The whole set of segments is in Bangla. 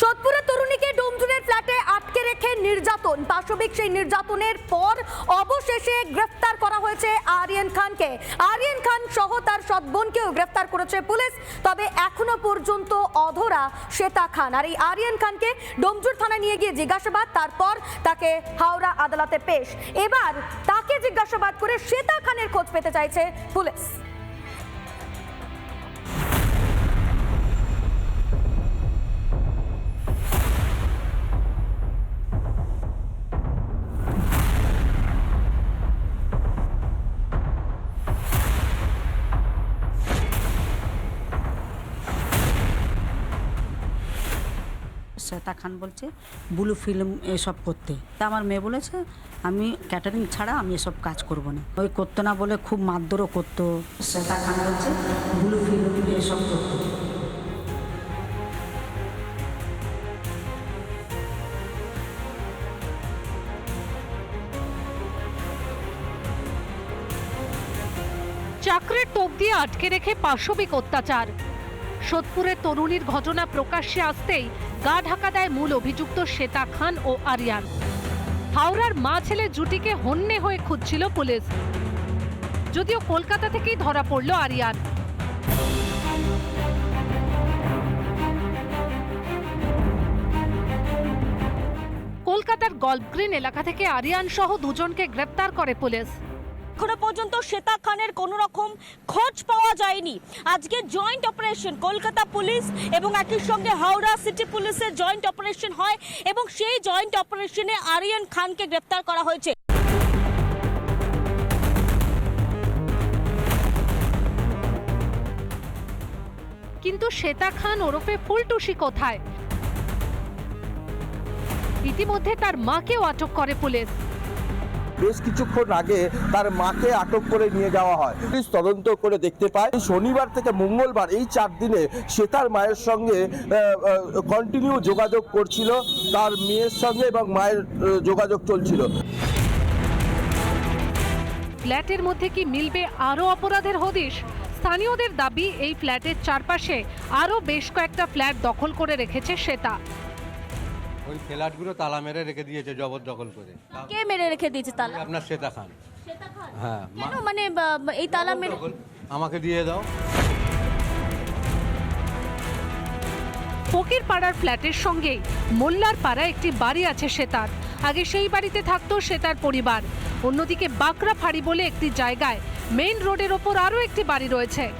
সোদপুরের তরুণীকে ডোমজুরের ফ্ল্যাটে আটকে রেখে নির্যাতন। পাশবিক সেই নির্যাতনের পর অবশেষে গ্রেফতার করা হয়েছে আরিয়ান খানকে। আরিয়ান খান সহ তার সৎ বোনকেও গ্রেফতার করেছে পুলিশ, তবে এখনও পর্যন্ত অধরা শ্বেতা খান। আর এই আরিয়ান খানকে ডোমজুর থানায় নিয়ে গিয়ে জিজ্ঞাসাবাদ, তারপর তাকে হাওড়া আদালতে পেশ। এবার তাকে জিজ্ঞাসাবাদ করে শ্বেতা খানের খোঁজ পেতে চাইছে পুলিশ। শ্বেতা খান বলছে, ব্লু ফিল্ম এসব করতে। তা আমার মেয়ে বলেছে, আমি ক্যাটারিং ছাড়া আমি এসব কাজ করব না। ওই করতো না বলে খুব মারধরও করতো। শ্বেতা খান বলছে, ব্লু ফিল্ম এসব করতে। চাকরির টোপ দিয়ে আটকে রেখে পাশবিক অত্যাচার। সোদপুরের তরুণীর ঘটনা প্রকাশ্যে আসতেই গা ঢাকা দেয় মূল অভিযুক্ত শ্বেতা খান ও আরিয়ান। হাওড়ার মা ছেলে জুটিকে হন্যে হয়ে খুঁজছিল পুলিশ। যদিও কলকাতা থেকেই ধরা পড়ল আরিয়ান। কলকাতার গল্ফ গ্রিন এলাকা থেকে আরিয়ান সহ দুজনকে গ্রেপ্তার করে পুলিশ। এখনও পর্যন্ত শ্বেতা খানের কোনো রকম খোঁজ পাওয়া যায়নি। আজকে জয়েন্ট অপারেশন কলকাতা পুলিশ এবং একই সঙ্গে হাওড়া সিটি পুলিশের জয়েন্ট অপারেশন হয় এবং সেই জয়েন্ট অপারেশনে আরিয়ান খানকে গ্রেপ্তার করা হয়েছে। কিন্তু শ্বেতা খান ওরফে ফুলটুসি কোথায়? ইতিমধ্যে তার মাকেও আটক করে পুলিশ। বেশ কিছুক্ষণ আগে তার মাকে আটক করে নিয়ে যাওয়া হয়। পুলিশ তদন্ত করে দেখতে পায়, শনিবার থেকে মঙ্গলবার এই চার দিনে সে তার মায়ের সঙ্গে কন্টিনিউ যোগাযোগ করছিল। তার মেয়ের সঙ্গে এবং মায়ের যোগাযোগ চলছিল। ফ্ল্যাটের মধ্যে কি মিলবে আরও অপরাধের হদিশ? স্থানীয়দের দাবি, এই ফ্ল্যাটের চারপাশে আরও বেশ কয়েকটা ফ্ল্যাট দখল করে রেখেছে শ্বেতা। ওই ফ্ল্যাটগুলো তালা মেরে রেখে দিয়েছে জবরদখল করে। কে মেরে রেখে দিয়েছে তালা? আপনার শ্বেতা খান। হ্যাঁ কেন? মানে বা- এই তালা মেরে আমাকে দিয়ে দাও। ফকির পাড়ার ফ্ল্যাটের সঙ্গেই মোল্লার পাড়া একটি বাড়ি আছে শ্বেতার। আগে সেই বাড়িতে থাকতো শ্বেতার পরিবার। অন্যদিকে বাঁকড়া ফাঁড়ি বলে একটি জায়গায় মেইন রোডের ওপর আরও একটি বাড়ি রয়েছে।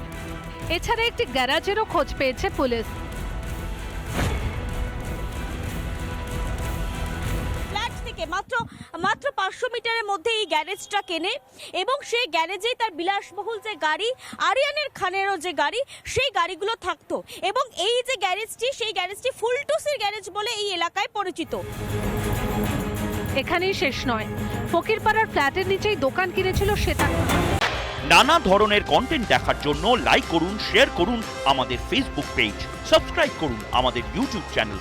এছাড়া একটি গ্যারাজেরও খোঁজ পেয়েছে পুলিশ। থেকে। মাত্র মাত্র পাঁচশো মিটারের মধ্যে এই গ্যারেজটা কেনে এবং সেই গ্যারেজেই তার বিলাসবহুল যে গাড়ি আরিয়ানের খানেরও যে গাড়ি সেই গাড়িগুলো থাকতো এবং এই যে গ্যারেজটি সেই গ্যারেজটি ফুলটুসির গ্যারেজ বলে এই এলাকায় পরিচিত। এখানেই শেষ নয়। ফকিরপাড়ার ফ্ল্যাটের নিচেই দোকান কিনেছিল শ্বেতা নানা ধরনের কন্টেন্ট দেখার জন্য লাইক করুন শেয়ার করুন আমাদের ফেসবুক পেজ সাবস্ক্রাইব করুন আমাদের ইউটিউব চ্যানেল